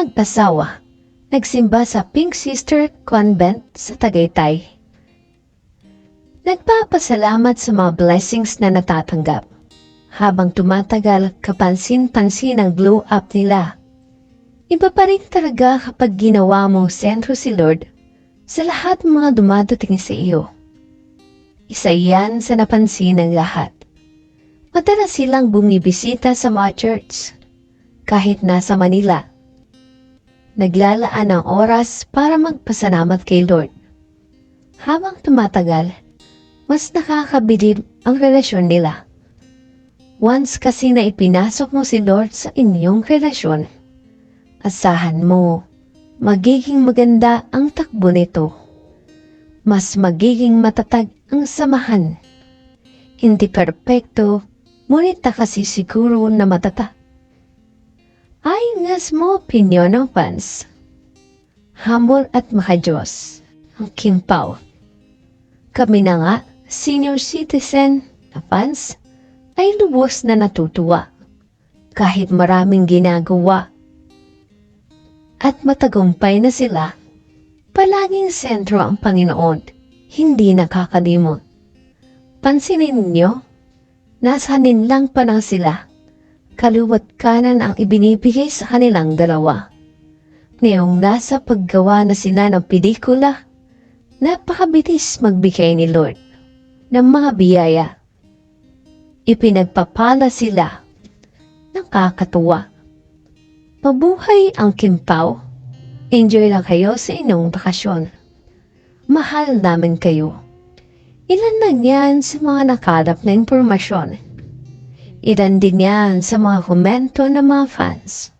mag-asawa nagsimba sa Pink Sister Convent sa Tagaytay. Nagpapasalamat sa mga blessings na natatanggap. Habang tumatagal, kapansin-pansin ang glow up nila. Iba pa rin talaga kapag ginawa mong sentro si Lord sa lahat ng mga dumadating sa iyo. Isa yan sa napansin ng lahat. Madalas silang bumibisita sa mga church, kahit nasa Manila. Naglalaan ng oras para magpasalamat kay Lord. Habang tumatagal, mas nakakabilib ang relasyon nila. Once kasi na ipinasok mo si Lord sa inyong relasyon, asahan mo, magiging maganda ang takbo nito. Mas magiging matatag ang samahan. Hindi perpekto, ngunit kasi siguro na matatag. Ay nga mo opinion ng fans. Humble at makajos. Ang kimpaw. Kami na nga, senior citizen na fans, ay lubos na natutuwa. Kahit maraming ginagawa. At matagumpay na sila, palaging sentro ang Panginoon, hindi nakakalimot. Pansinin ninyo, nasa lang pa lang sila kaluwat kanan ang ibinibigay sa kanilang dalawa. Ngayong nasa paggawa na sila ng pelikula, napakabilis magbigay ni Lord ng mga biyaya. Ipinagpapala sila. Nakakatuwa. Mabuhay ang kimpaw. Enjoy lang kayo sa inyong bakasyon. Mahal namin kayo. Ilan lang yan sa mga nakalap na impormasyon. Ilan din yan sa mga komento ng mga fans.